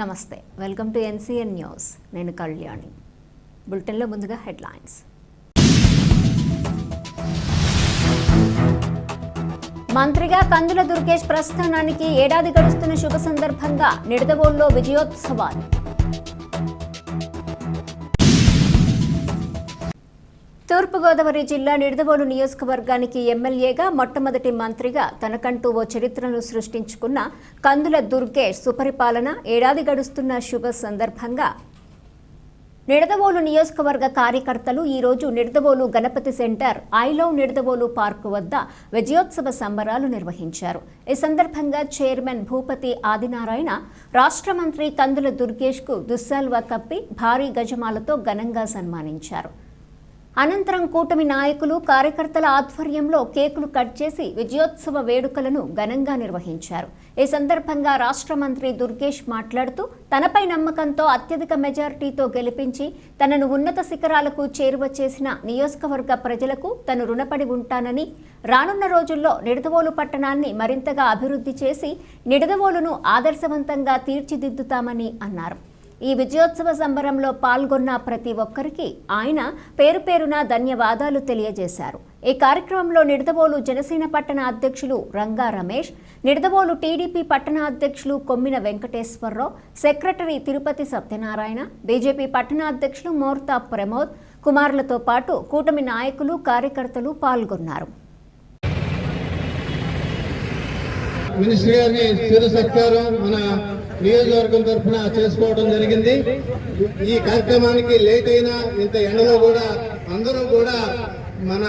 నమస్తే welcome to NCN news. నేను కళ్యాణి. బులెటిన్లో ముందుగా హెడ్లైన్స్. మంత్రిగా కందుల దుర్గేష్ ప్రస్థానానికి ఏడాది గడుస్తున్న శుభ సందర్భంగా నిడదవోల్లో విజయోత్సవాలు. తూర్పుగోదావరి జిల్లా నిడదవోలు నియోజకవర్గానికి ఎమ్మెల్యేగా మొట్టమొదటి మంత్రిగా తనకంటూ ఓ చరిత్రను సృష్టించుకున్న కందుల దుర్గేష్ సుపరిపాలన ఏడాది గడుస్తున్న శుభ సందర్భంగా నిడదవోలు నియోజకవర్గ కార్యకర్తలు ఈరోజు Nidadavolu Ganapathi centre I love Nidadavolu park వద్ద విజయోత్సవ సంబరాలు నిర్వహించారు. ఈ సందర్భంగా చైర్మన్ భూపతి ఆదినారాయణ రాష్ట్ర మంత్రి కందుల దుర్గేష్కు దుస్సాల్వా కప్పి భారీ గజమాలతో ఘనంగా సన్మానించారు. అనంతరం కూటమి నాయకులు కార్యకర్తల ఆధ్వర్యంలో కేకులు కట్ చేసి విజయోత్సవ వేడుకలను ఘనంగా నిర్వహించారు. ఈ సందర్భంగా రాష్ట్ర మంత్రి దుర్గేష్ మాట్లాడుతూ తనపై నమ్మకంతో అత్యధిక మెజారిటీతో గెలిపించి తనను ఉన్నత శిఖరాలకు చేరువ చేసిన నియోజకవర్గ ప్రజలకు తను రుణపడి ఉంటానని రానున్న రోజుల్లో నిడదవోలు పట్టణాన్ని మరింతగా అభివృద్ధి చేసి నిడదవోలును ఆదర్శవంతంగా తీర్చిదిద్దుతామని అన్నారు. ఈ విజయోత్సవ సంబరంలో పాల్గొన్న ప్రతి ఒక్కరికి ఆయన పేరు పేరున ధన్యవాదాలు తెలియజేశారు. ఈ కార్యక్రమంలో నిడదవోలు జనసేన పట్టణ అధ్యక్షులు రంగా రమేష్ నిడదవోలు టీడీపీ పట్టణ అధ్యక్షులు కొమ్మిన వెంకటేశ్వరరావు సెక్రటరీ తిరుపతి సత్యనారాయణ బీజేపీ పట్టణ అధ్యక్షులు మోర్తా ప్రమోద్ కుమారులతో పాటు కూటమి నాయకులు కార్యకర్తలు పాల్గొన్నారు. మినిస్టర్ గారిని మన నియోజకవర్గం తరఫున చేసుకోవడం జరిగింది. ఈ కార్యక్రమానికి లేట్ అయినా ఇంత ఎండలో కూడా అందరూ కూడా మన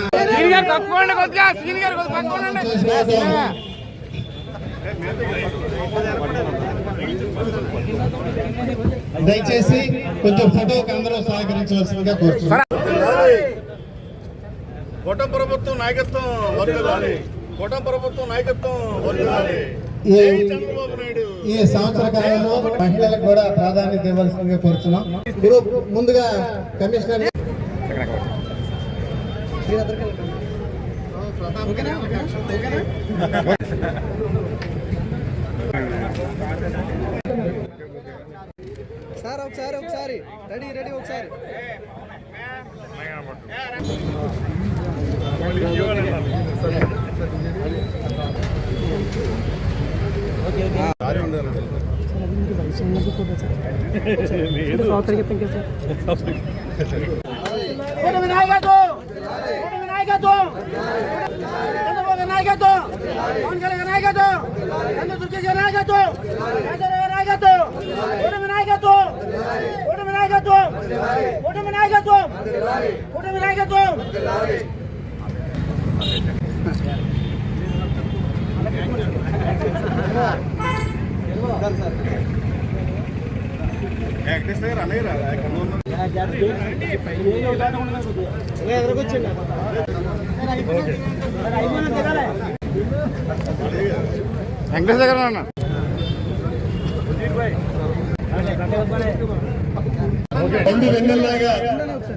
దయచేసి కొంచెం ఫోటోకి అందరూ సహకరించవలసిందిగా కోరుతున్నాను కూటమి ప్రభుత్వం నాయకత్వం కూటమి ప్రభుత్వం నాయకత్వం జై చంద్రబాబు నాయుడు. ఈ సంవత్సర కాలంలో మహిళలకు కూడా ప్రాధాన్యత ఇవ్వాల్సిందిగా కోరుతున్నాం ఇప్పుడు ముందుగా కమిషనర్ సార్ ఒకసారి ఒకసారి. రెడీ రెడీ ఒకసారి. కూటమి నాయకత్వం కూటమి నాయకత్వం చంద్రబాబు నాయకత్వం పవన్ కళ్యాణ్ నాయకత్వం చంద్ర దుర్గేశ్ గారి నాయకత్వం రాజారావు గారి నాయకత్వం కూటమి నాయకత్వం కూటమి నాయకత్వం కూటమి నాయకత్వం కూటమి నాయకత్వం వెంకటేశ్వర గారు అన్న. రెండు వెన్నెల్లాగా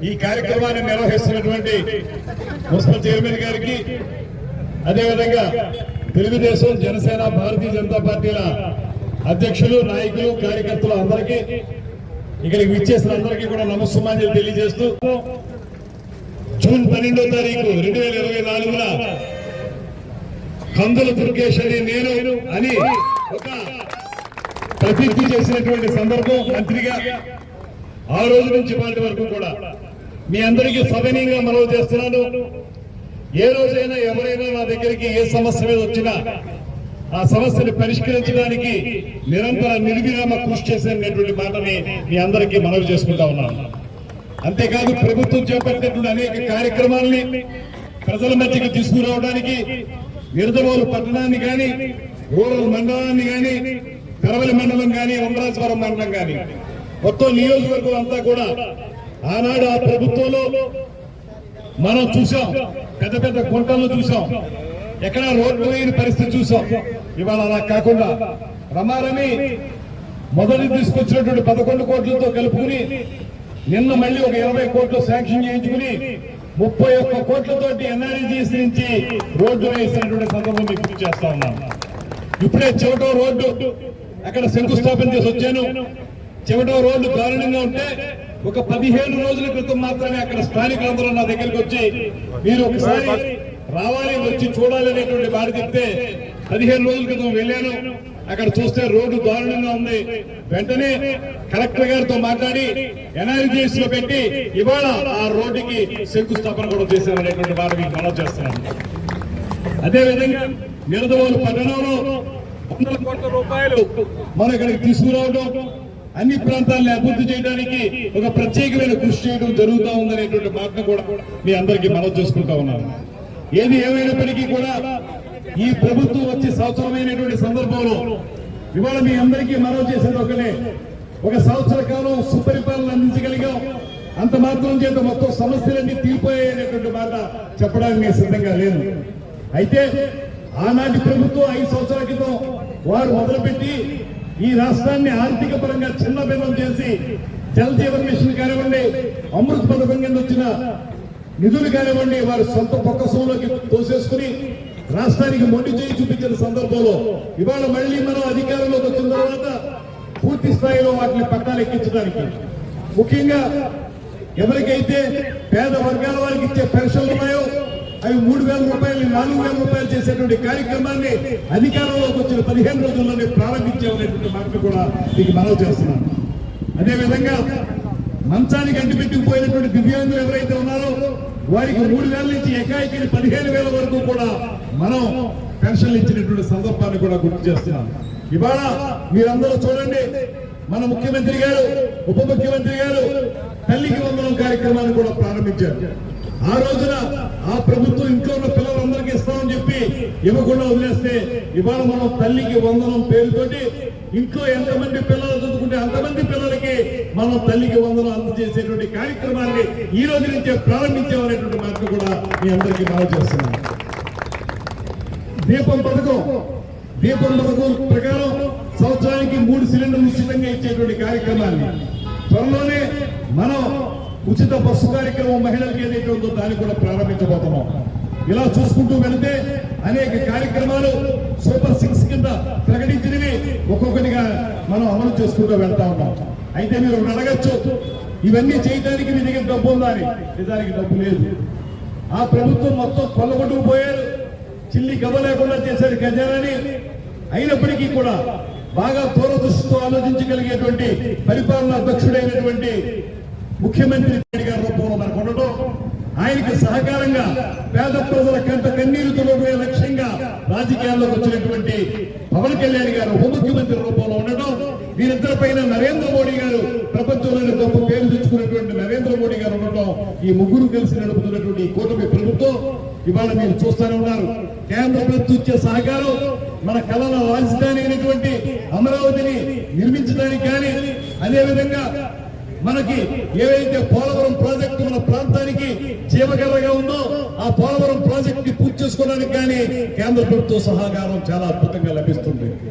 ఈ కార్యక్రమాన్ని నిర్వహిస్తున్నటువంటి మున్సిపల్ చైర్మన్ గారికి అదేవిధంగా తెలుగుదేశం జనసేన భారతీయ జనతా పార్టీల అధ్యక్షులు నాయకులు కార్యకర్తలు అందరికీ ఇక్కడికి విచ్చేసిన అందరికీ కూడా నమస్సుమాంజలి తెలియజేస్తూ జూన్ పన్నెండో తారీఖు రెండు వేల ఇరవై నాలుగున కందుల దుర్గేష్ అని నేను అని ఒక ప్రతిజ్ఞ చేసినటువంటి సందర్భం మంత్రిగా ఆ రోజు నుంచి వాటి వరకు కూడా మీ అందరికీ సవినీయంగా మనవి చేస్తున్నాను. ఏ రోజైనా ఎవరైనా నా దగ్గరికి ఏ సమస్య మీద వచ్చినా ఆ సమస్యను పరిష్కరించడానికి నిరంతర నిర్విరామ కృషి చేసేటువంటి మాటని మీ అందరికీ మనవి చేసుకుంటా ఉన్నాను. అంతేకాదు ప్రభుత్వం చేపట్టినటువంటి అనేక కార్యక్రమాల్ని ప్రజల మధ్యకి తీసుకురావడానికి నిరదవోలు పట్టణాన్ని కానీ రూరల్ మండలాన్ని కానీ కరవలి మండలం కానీ అమరాజవరం మండలం కానీ మొత్తం నియోజకవర్గం అంతా కూడా ఆనాడు ఆ ప్రభుత్వంలో మనం చూసాం పెద్ద పెద్ద కొంటలను చూసాం ఎక్కడ రోడ్లు లేని పరిస్థితి చూసాం. ఇవాళ అలా కాకుండా రమారమి మొదటి తీసుకొచ్చినటువంటి పదకొండు కోట్లతో కలుపుకుని నిన్న మళ్ళీ ఒక ఇరవై కోట్లు శాంక్షన్ చేయించుకుని ముప్పై ఒక్క కోట్లతోటి ఎన్ఆర్జీఎస్ నుంచి రోడ్డు వేసినటువంటి సందర్భం మీకు చేస్తా ఉన్నాను ఇప్పుడే చెవటో రోడ్డు అక్కడ శంకుస్థాపన చేసి వచ్చాను. చెవటో రోడ్డు దారుణంగా ఉంటే ఒక పదిహేను రోజుల క్రితం మాత్రమే అక్కడ స్థానికులందరూ నా దగ్గరికి వచ్చి మీరు ఒకసారి రావాలి వచ్చి చూడాలి అనేటువంటి మాట చెప్తే పదిహేను రోజుల క్రితం వెళ్ళాను. అక్కడ చూస్తే రోడ్డు దారుణంగా ఉంది. వెంటనే కలెక్టర్ గారితో మాట్లాడి ఎన్ఆర్జీఎస్లో పెట్టి ఇవాళ ఆ రోడ్డుకి శంకుస్థాపన కూడా చేశారనేటువంటి వారు మీకు మనం చేస్తున్నాను అదేవిధంగా నిరదవోలు పట్టణంలో వందల కోట్ల రూపాయలు మనం ఇక్కడికి తీసుకురావడం అన్ని ప్రాంతాలను అభివృద్ధి చేయడానికి ఒక ప్రత్యేకమైన కృషి చేయడం జరుగుతూ ఉందనేటువంటి మాటను కూడా మీ అందరికీ మనం చేసుకుంటా ఉన్నాను ఏది ఏమైనప్పటికీ కూడా ఈ ప్రభుత్వం వచ్చి సంవత్సరమైనటువంటి సందర్భంలో ఇవాళ మీ అందరికీ మనవి చేసేది ఒకనే ఒక సంవత్సర కాలం సుపరిపాలన అందించగలిగాం. అంత మాత్రం చేత మొత్తం సమస్యలన్నీ తీరిపోయేటటువంటి మాట చెప్పడానికి నేను సిద్ధంగా లేను. అయితే ఆనాటి ప్రభుత్వం ఐదు సంవత్సరాల క్రితం వారు మొదలుపెట్టి ఈ రాష్ట్రాన్ని ఆర్థిక పరంగా చిన్నభిన్నం చేసి జల్ జీవన్ మిషన్ కానివ్వండి అమృత్ పథకం కింద వచ్చిన నిధులు కానివ్వండి వారి సొంత పొక్కసంలోకి తోసేసుకుని రాష్ట్రానికి మొండి చేయి చూపించిన సందర్భంలో ఇవాళ మళ్ళీ మనం అధికారంలోకి వచ్చిన తర్వాత పూర్తి స్థాయిలో వాటిని పట్టాలు ఎక్కించడానికి. ముఖ్యంగా ఎవరికైతే పేద వర్గాల వారికి ఇచ్చే పెన్షన్లు ఉన్నాయో అవి మూడు వేల రూపాయలు నాలుగు వేల రూపాయలు చేసేటువంటి కార్యక్రమాన్ని అధికారంలోకి వచ్చిన పదిహేను రోజుల్లోనే ప్రారంభించామనేటువంటి మాట కూడా మీకు మనవి చేస్తున్నాను. అదేవిధంగా మంచానికి అంటిపెట్టుకుపోయినటువంటి దివ్యాంగులు ఎవరైతే ఉన్నారో వారికి మూడు వేల నుంచి ఎకాయికి పదిహేను వేల వరకు కూడా మనం పెన్షన్లు ఇచ్చినటువంటి సందర్భాన్ని కూడా గుర్తు చేస్తున్నాం ఇవాళ మీరందరూ చూడండి మన ముఖ్యమంత్రి గారు ఉప ముఖ్యమంత్రి గారు తల్లికి వందనం కార్యక్రమాన్ని కూడా ప్రారంభించారు. ఆ రోజున ఆ ప్రభుత్వం ఇంట్లో ఉన్న పిల్లలందరికీ ఇస్తామని చెప్పి ఇవ్వకుండా వదిలేస్తే ఇవాళ మనం తల్లికి వందనం పేరుతోటి ఇంట్లో ఎంతమంది పిల్లలు చదువుకుంటే అంతమంది పిల్లలు మనం తల్లికి వందనం అందజేసేటువంటి కార్యక్రమాన్ని ఈ రోజు నుంచే ప్రారంభించామనేటువంటి మాట కూడా మీ అందరికీ మనం దీపం పథకం దీపం పథకం ప్రకారం సంవత్సరానికి మూడు సిలిండర్లు ఉచితంగా ఇచ్చేటువంటి కార్యక్రమాన్ని త్వరలోనే మనం ఉచిత బస్సు కార్యక్రమం మహిళలకు ఏదైతే ఉందో దాన్ని కూడా ప్రారంభించబోతున్నాం. ఇలా చూసుకుంటూ వెళితే అనేక కార్యక్రమాలు సూపర్ సిక్స్ కింద ప్రకటించిన ఒక్కొక్కటిగా మనం అమలు చేసుకుంటూ వెళ్తా ఉన్నాం అయితే మీరు ఒకటి అడగచ్చు ఇవన్నీ చేయడానికి మీ దగ్గర డబ్బు ఉందా అని. నిజానికి డబ్బు లేదు. ఆ ప్రభుత్వం మొత్తం కొల్లగొట్టుకుపోయారు చిల్లి గబ లేకుండా చేశారు ఖజానాని అయినప్పటికీ కూడా బాగా దూరదృష్టితో ఆలోచించగలిగేటువంటి పరిపాలనా అధ్యక్షుడైనటువంటి ముఖ్యమంత్రి గారి రూపంలో మనకు ఉండటం ఆయనకి సహకారంగా పేద ప్రజల కంట కన్నీరు తొలగే లక్ష్యంగా రాజకీయాల్లోకి వచ్చినటువంటి పవన్ కళ్యాణ్ గారు ఉప ముఖ్యమంత్రి రూపంలో వీరిద్దరి పైన నరేంద్ర మోడీ గారు ప్రపంచంలోని గొప్ప పేరు తెచ్చుకున్నటువంటి నరేంద్ర మోడీ గారు ఉండటం ఈ ముగ్గురు కలిసి నడుపుతున్నటువంటి ఈ కూటమి ప్రభుత్వం ఇవాళ మీరు చూస్తూనే ఉన్నారు. కేంద్ర ప్రభుత్వం ఇచ్చే సహకారం మన కళల రాజధాని అయినటువంటి అమరావతిని నిర్మించడానికి కానీ అదేవిధంగా మనకి ఏవైతే పోలవరం ప్రాజెక్టు మన ప్రాంతానికి జీవకర్రగా ఉందో ఆ పోలవరం ప్రాజెక్ట్ని పూర్తి చేసుకోవడానికి కానీ కేంద్ర ప్రభుత్వ సహకారం చాలా అద్భుతంగా లభిస్తుంది.